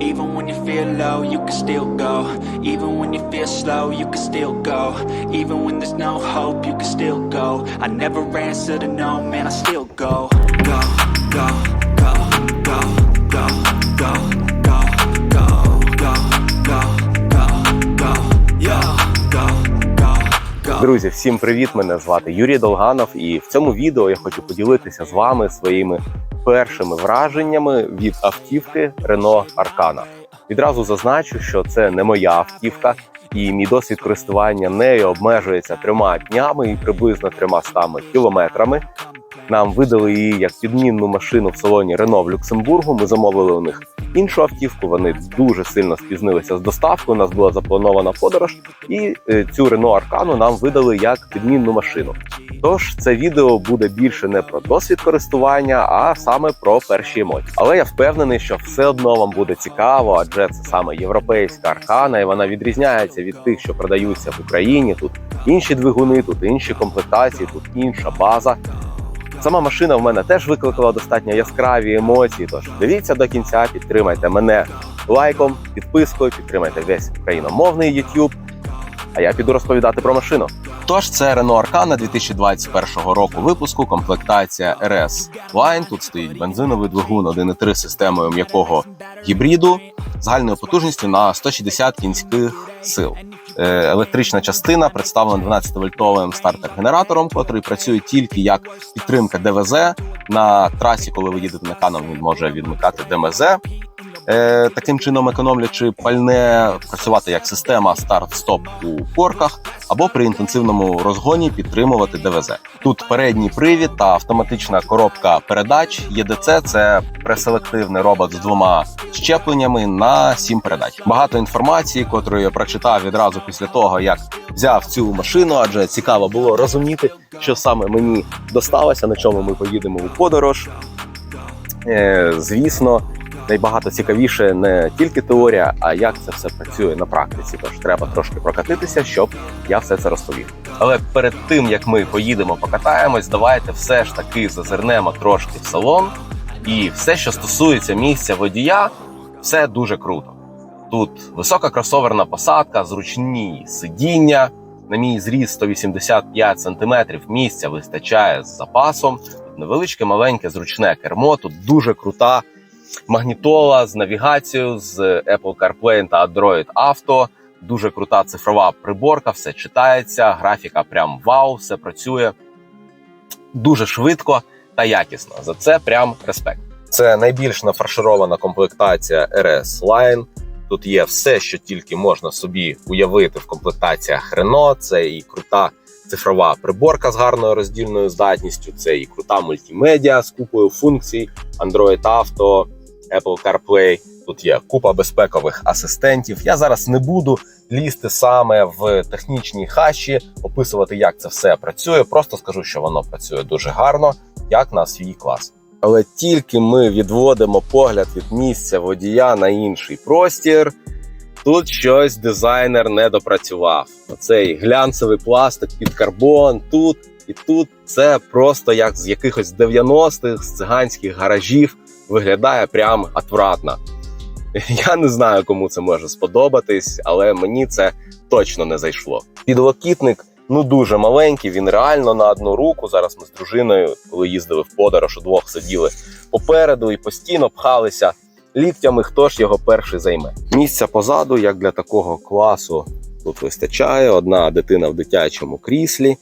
Even when you feel low, you can still go. Even when you feel slow, you can still go. Even when there's no hope, you can still go. I never answer to no, man, I still go. Go, go, go, go, go, go, go, go, go, go, go, go, yo, go, go, go. Друзі, всім привіт! Мене звати Юрій Долганов, і в цьому відео я хочу поділитися з вами своїми першими враженнями від автівки Renault Arcana. Відразу зазначу, що це не моя автівка, і мій досвід користування нею обмежується трьома днями і приблизно трьома кілометрами. Нам видали її як підмінну машину в салоні Renault в Люксембургу. Ми замовили у них іншу автівку. Вони дуже сильно спізнилися з доставкою. У нас була запланована подорож, і е, цю Renault Arcana нам видали як підмінну машину. Тож це відео буде більше не про досвід користування, а саме про перші емоції. Але я впевнений, що все одно вам буде цікаво, адже це саме європейська аркана, і вона відрізняється від тих, що продаються в Україні. Тут інші двигуни, тут інші комплектації, тут інша база. Сама машина в мене теж викликала достатньо яскраві емоції. Тож дивіться до кінця, підтримайте мене лайком, підпискою, підтримайте весь україномовний YouTube. А я піду розповідати про машину. Тож це Renault Arcana 2021 року випуску, комплектація RS Line. Тут стоїть бензиновий двигун 1.3 з системою м'якого гібриду загальною потужністю на 160 кінських сил. Е, Електрична частина представлена 12-вольтовим стартер-генератором, котрий працює тільки як підтримка ДВЗ. На трасі, коли ви їдете на канал, він може відмикати ДМЗ. Е, таким чином, економлячи пальне, працювати як система старт-стоп у корках, або при інтенсивному розгоні підтримувати ДВЗ. Тут передній привід та автоматична коробка передач. ЄДЦ це преселективний робот з двома щепленнями на сім передач. Багато інформації, котру я прочитав відразу після того, як взяв цю машину, адже цікаво було розуміти, що саме мені досталося, на чому ми поїдемо у подорож. Е, звісно, найбагато цікавіше не тільки теорія, а як це все працює на практиці. Тож треба трошки прокатитися, щоб я все це розповів. Але перед тим як ми поїдемо покатаємось, давайте все ж таки зазирнемо трошки в салон. І все, що стосується місця водія, все дуже круто. Тут висока кросоверна посадка, зручні сидіння. На мій зріст 185 см місця вистачає з запасом. Невеличке, маленьке, зручне кермо. Тут дуже крута магнітола з навігацією, з Apple CarPlay та Android Auto. Дуже крута цифрова приборка, все читається, графіка прям вау, все працює дуже швидко та якісно. За це прям респект. Це найбільш нафарширована комплектація RS Line. Тут є все, що тільки можна собі уявити в комплектаціях Renault. Це і крута цифрова приборка з гарною роздільною здатністю, це і крута мультимедіа з купою функцій, Android Auto, Apple CarPlay. Тут є купа безпекових асистентів. Я зараз не буду лізти саме в технічні хащі, описувати, як це все працює. Просто скажу, що воно працює дуже гарно, як на свій клас. Але тільки ми відводимо погляд від місця водія на інший простір. Тут щось дизайнер не допрацював. Оцей глянцевий пластик під карбон тут і тут це просто як з якихось 90-х з циганських гаражів виглядає прям отвратно. Я не знаю, кому це може сподобатись, але мені це точно не зайшло. Підлокітник ну дуже маленький, він реально на одну руку. Зараз ми з дружиною, коли їздили в подорож, удвох сиділи попереду і постійно пхалися ліктями. Хто ж його перший займе? Місця позаду, як для такого класу, тут вистачає. Одна дитина в дитячому кріслі.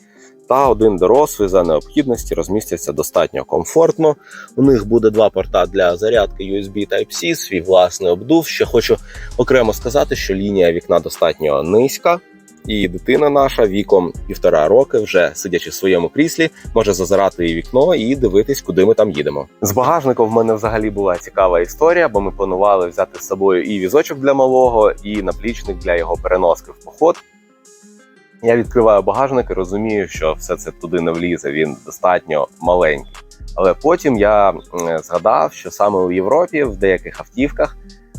Та один дорослий за необхідності розмістяться достатньо комфортно. У них буде два порта для зарядки USB Type-C, свій власний обдув. Ще хочу окремо сказати, що лінія вікна достатньо низька, і дитина наша віком півтора роки, вже сидячи в своєму кріслі, може зазирати і вікно і дивитись, куди ми там їдемо. З багажником в мене взагалі була цікава історія, бо ми планували взяти з собою і візочок для малого, і наплічник для його переноски в поход. Я відкриваю багажник і розумію, що все це туди не влізе. Він достатньо маленький. Але потім я згадав, що саме у Європі в деяких автівках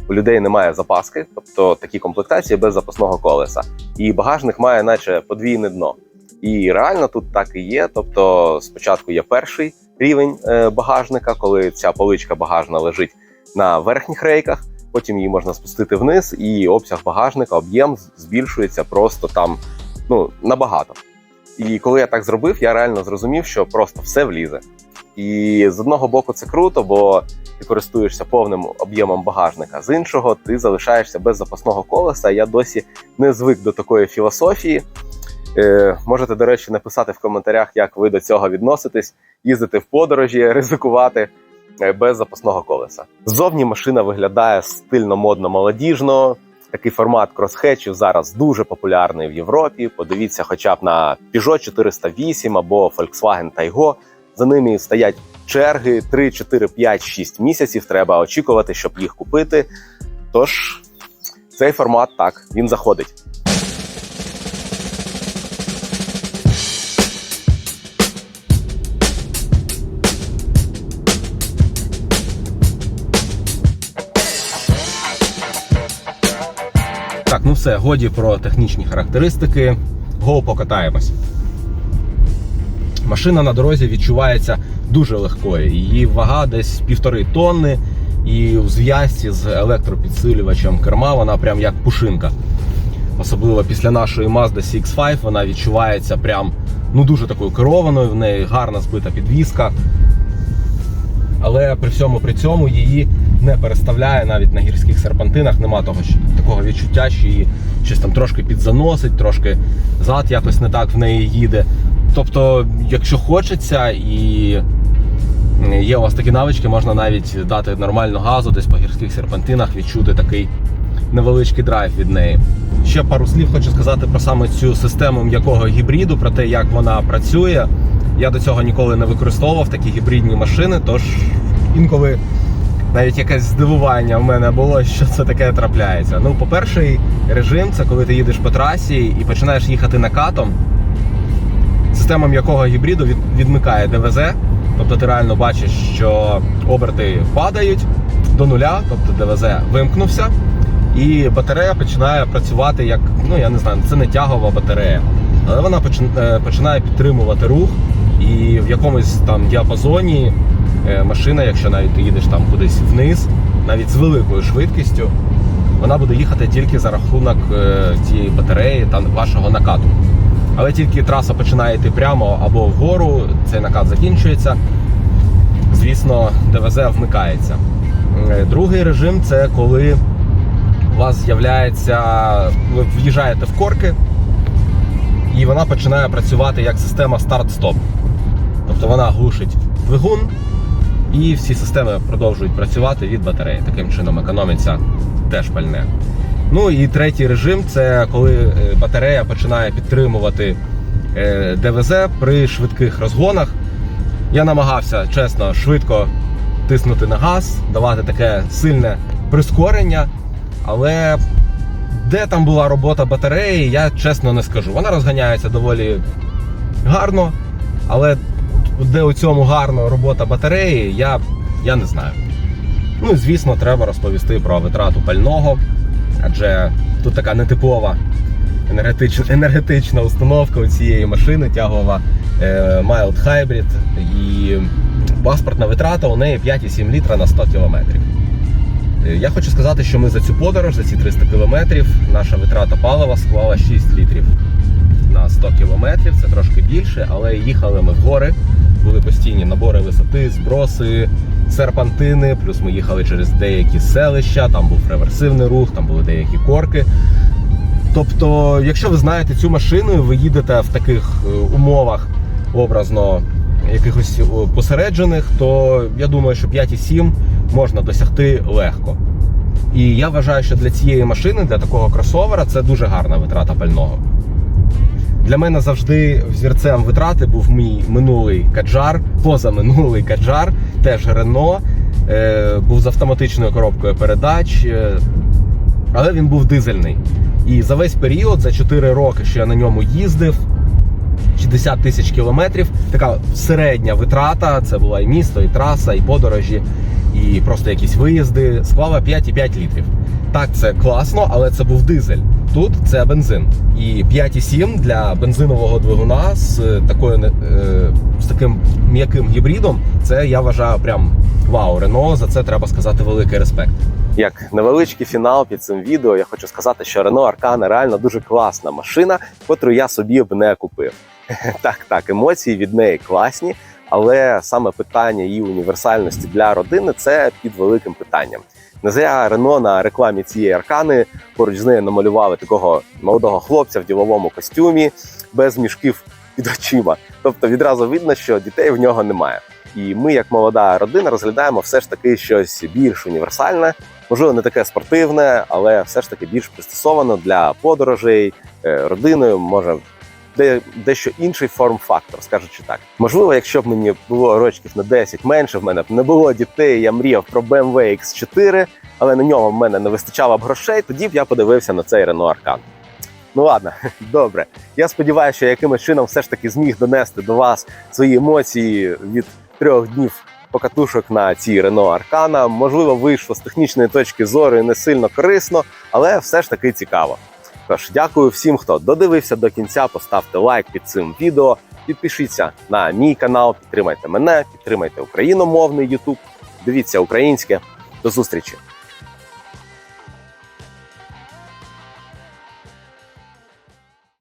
у людей немає запаски, тобто такі комплектації без запасного колеса, і багажник має, наче подвійне дно. І реально тут так і є. Тобто, спочатку є перший рівень е, багажника, коли ця поличка багажна лежить на верхніх рейках. потім її можна спустити вниз, і обсяг багажника, об'єм збільшується просто там ну, набагато. І коли я так зробив, я реально зрозумів, що просто все влізе. І з одного боку це круто, бо ти користуєшся повним об'ємом багажника. З іншого, ти залишаєшся без запасного колеса. Я досі не звик до такої філософії. Е, можете, до речі, написати в коментарях, як ви до цього відноситесь, їздити в подорожі, ризикувати е, без запасного колеса. Ззовні машина виглядає стильно, модно, молодіжно. Такий формат кросхетчів зараз дуже популярний в Європі. Подивіться, хоча б на Peugeot 408 або Volkswagen Taygo. За ними стоять черги 3, 4, 5, 6 місяців. Треба очікувати, щоб їх купити. Тож цей формат так він заходить. Так, ну все, годі про технічні характеристики. Го покатаємось. Машина на дорозі відчувається дуже легкою. Її вага десь півтори тонни, і у зв'язці з електропідсилювачем керма вона прям як пушинка. Особливо після нашої Mazda CX5 вона відчувається прям ну дуже такою керованою, в неї гарна збита підвіска. Але при всьому при цьому її не переставляє навіть на гірських серпантинах. Нема того що- такого відчуття, що її щось там трошки підзаносить, трошки зад якось не так в неї їде. Тобто, якщо хочеться і є у вас такі навички, можна навіть дати нормально газу, десь по гірських серпантинах відчути такий невеличкий драйв від неї. Ще пару слів хочу сказати про саме цю систему м'якого гібриду, про те, як вона працює. Я до цього ніколи не використовував такі гібридні машини, тож інколи навіть якесь здивування в мене було, що це таке трапляється. Ну, по-перше, режим це коли ти їдеш по трасі і починаєш їхати накатом. Система м'якого гібриду від, відмикає ДВЗ, тобто ти реально бачиш, що оберти падають до нуля, тобто ДВЗ вимкнувся, і батарея починає працювати як, ну я не знаю, це не тягова батарея, але вона е, починає підтримувати рух, і в якомусь там діапазоні машина, якщо навіть ти їдеш там кудись вниз, навіть з великою швидкістю, вона буде їхати тільки за рахунок е, цієї батареї та вашого накату. Але тільки траса починає йти прямо або вгору, цей накат закінчується. Звісно, ДВЗ вмикається. Е, Другий режим це коли у вас з'являється, ви в'їжджаєте в корки, і вона починає працювати як система старт-стоп. Тобто вона глушить двигун, і всі системи продовжують працювати від батареї. Таким чином економиться теж пальне. Ну і третій режим це коли е, батарея починає підтримувати е, ДВЗ при швидких розгонах. Я намагався чесно швидко тиснути на газ, давати таке сильне прискорення, але де там була робота батареї, я чесно не скажу. Вона розганяється доволі гарно, але де у цьому гарно робота батареї, я, я не знаю. Ну звісно, треба розповісти про витрату пального, адже тут така нетипова енергетична, енергетична установка у цієї машини, тягова е, Mild Hybrid, і паспортна витрата у неї 5,7 літра на 100 кілометрів. Е, Я хочу сказати, що ми за цю подорож, за ці 300 кілометрів, наша витрата палива склала 6 літрів на 100 кілометрів. Це трошки більше, але їхали ми в гори. Були постійні набори висоти, зброси, серпантини. Плюс ми їхали через деякі селища, там був реверсивний рух, там були деякі корки. Тобто, якщо ви знаєте цю машину, ви їдете в таких е, умовах образно якихось е, посереджених, то я думаю, що 5,7 можна досягти легко. І я вважаю, що для цієї машини, для такого кросовера, це дуже гарна витрата пального. Для мене завжди взірцем витрати був мій минулий каджар, позаминулий каджар, теж Рено, е, був з автоматичною коробкою передач, е, але він був дизельний. І за весь період, за 4 роки, що я на ньому їздив, 60 тисяч кілометрів, така середня витрата, це була і місто, і траса, і подорожі, і просто якісь виїзди, склала 5,5 літрів. Так, це класно, але це був дизель. Тут це бензин. І 5,7 для бензинового двигуна з такою е, з таким м'яким гібридом, це я вважаю прям вау. Рено за це треба сказати великий респект. Як невеличкий фінал під цим відео, я хочу сказати, що Renault Arcana реально дуже класна машина, котру я собі б не купив. Так, так, емоції від неї класні, але саме питання її універсальності для родини це під великим питанням. Не зря Рено на рекламі цієї аркани поруч з нею намалювали такого молодого хлопця в діловому костюмі без мішків під очима. Тобто відразу видно, що дітей в нього немає. І ми, як молода родина, розглядаємо все ж таки щось більш універсальне, можливо, не таке спортивне, але все ж таки більш пристосовано для подорожей е, родиною, може. Де дещо інший форм-фактор, скажучи так. Можливо, якщо б мені було рочків на 10 менше, в мене б не було дітей, я мріяв про BMW X4, але на ньому в мене не вистачало б грошей, тоді б я подивився на цей Renault Arcan. Ну ладно, добре. Я сподіваюся, що якимось чином все ж таки зміг донести до вас свої емоції від трьох днів покатушок на цій Renault Arcana. Можливо, вийшло з технічної точки зору і не сильно корисно, але все ж таки цікаво. Тож, дякую всім, хто додивився до кінця. Поставте лайк під цим відео, підпишіться на мій канал, підтримайте мене, підтримайте україномовний YouTube, дивіться українське. До зустрічі!